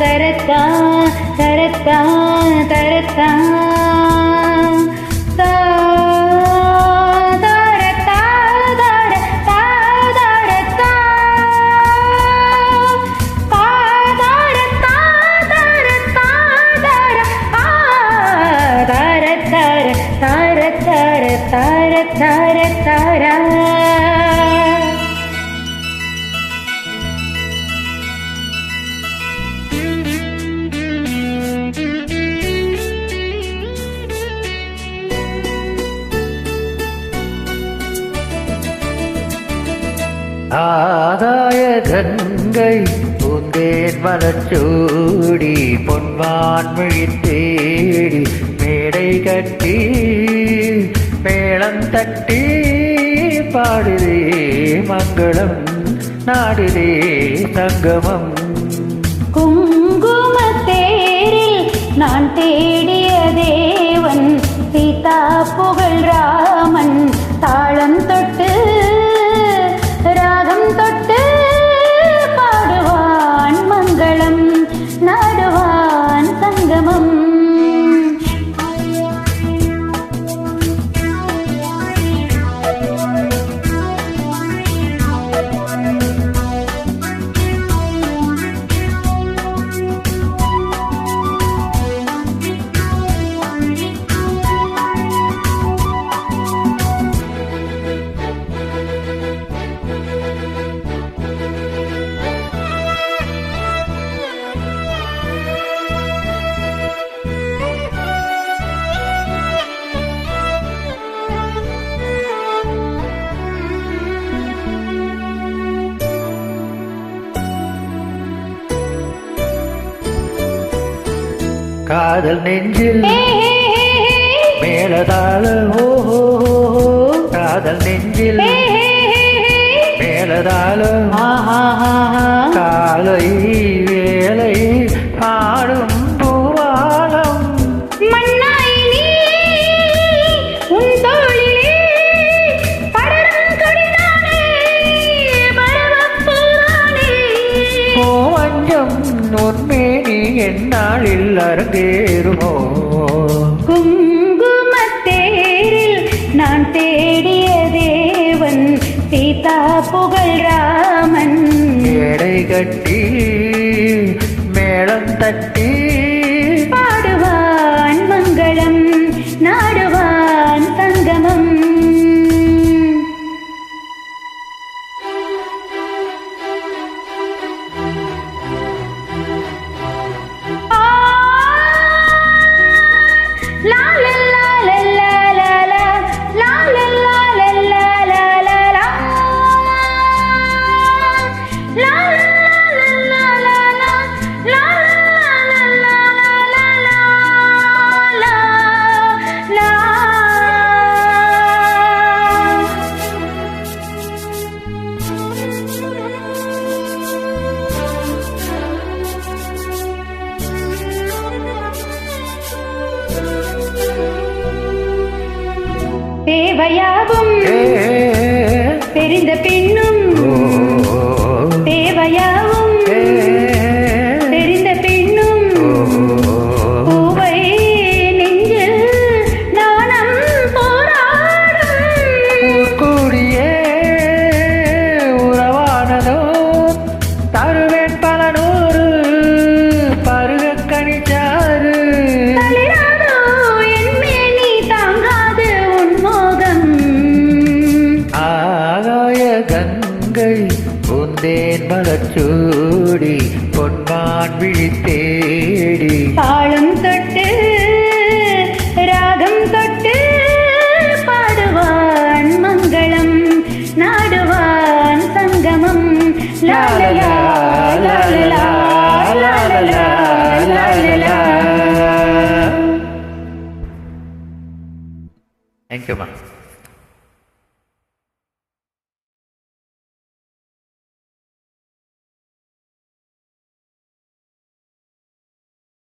തരത്താ തരത്താ തരത്താ താര താര താര താര. ஆதாய கங்கை பூந்தேன் மலச்சூடி பொன்வான்மொழி தேடி மேடை கட்டி மேளம் தட்டி பாடுதே மங்களம் நாடிலே தங்கமம் குங்குமத்தேரில் நான் தேடி காதல் நெஞ்சில் மேலதாள ஓஹோ காதல் நெஞ்சில் மேலதாள உலகம் உன்மேனி என்னாளில் அரங்கேறுமோ குங்குமத்தேரில் நான் தேடிய தேவன் சீதா புகழ் ராமன். எடை கட்டி தேவையாகும். தெரிந்த கண்கள் பூந்தேன் மலச்சூடி பொன்மான் விழி தேடி தாளம் தட்டு